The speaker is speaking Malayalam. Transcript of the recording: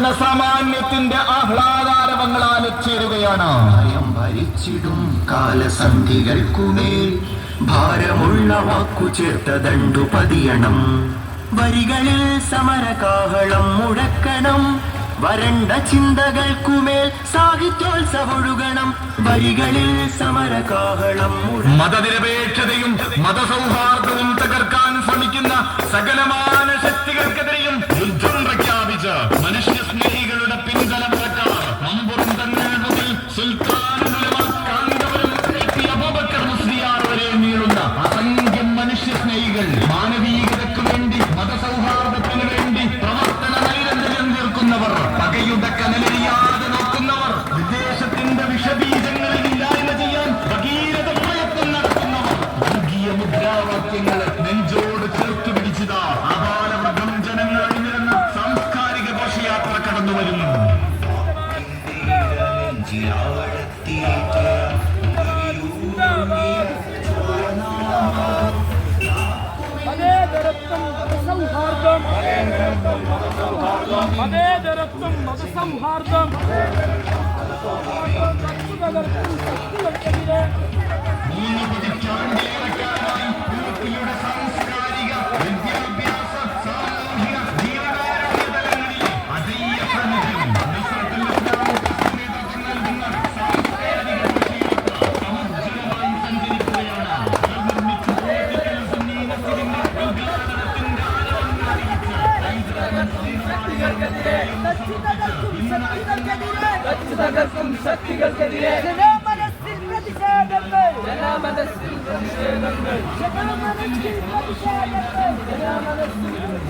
ജനസാമാന്യത്തിന്റെ ആഹ്ലാദാരവങ്ങൾ ആലച്ചേരുകയാണ് ഭരിച്ചിടും കാലസന്ധികൾക്കുമേൽ ഭാരമുള്ള വാക്കു ചേർത്ത ദണ്ടു പതിയണം. വരികളിൽ സമരകാഹളം മുഴക്കണം വരണ്ട ചിന്തകൾക്കുമേൽ സാഹിത്യോത്സവൊഴുകണം. വരികളിൽ സമരകാഹളം മതനിരപേക്ഷതയും മതസൗഹാർദ്ദവും തകർക്കാൻ ശ്രമിക്കുന്ന സകലമാന മാനവീയതയ്ക്ക് വേണ്ടി മതസൗഹാർദ്ദത്തിന് വേണ്ടി പ്രവർത്തന നൈരന്തര്യം തീർക്കുന്നവർ പകയുടെ കനലെറിയാതെ നോക്കുന്നവർ വിദേശത്തിന്റെ വിഷബീജങ്ങളിൽ ഇല്ലായ്മ ചെയ്യാൻ ഭഗീരഥ പ്രയത്നം നടത്തുന്നവർ. നൽകിയ മുദ്രാവാക്യങ്ങൾ നെഞ്ചോട് ചേർത്ത് പിടിച്ചതാ ആപാലവൃദ്ധം ജനങ്ങൾ അണിനിരന്ന് സാംസ്കാരിക ഘോഷയാത്ര കടന്നു വരുന്നു మదేదరత్వం మత సంహార్థం మదేదరత్వం మత సంహార్థం തകർക്കും ശക്തികൾക്കെതിരെ ജനമനസ്സിൽ പ്രതിഷേധങ്ങൾ ജനമനസ്സിൽ പ്രതിഷേധങ്ങൾ ജനമനസ്സിൽ പ്രതിഷേധങ്ങൾ ജനമനസ്സിൽ പ്രതിഷേധങ്ങൾ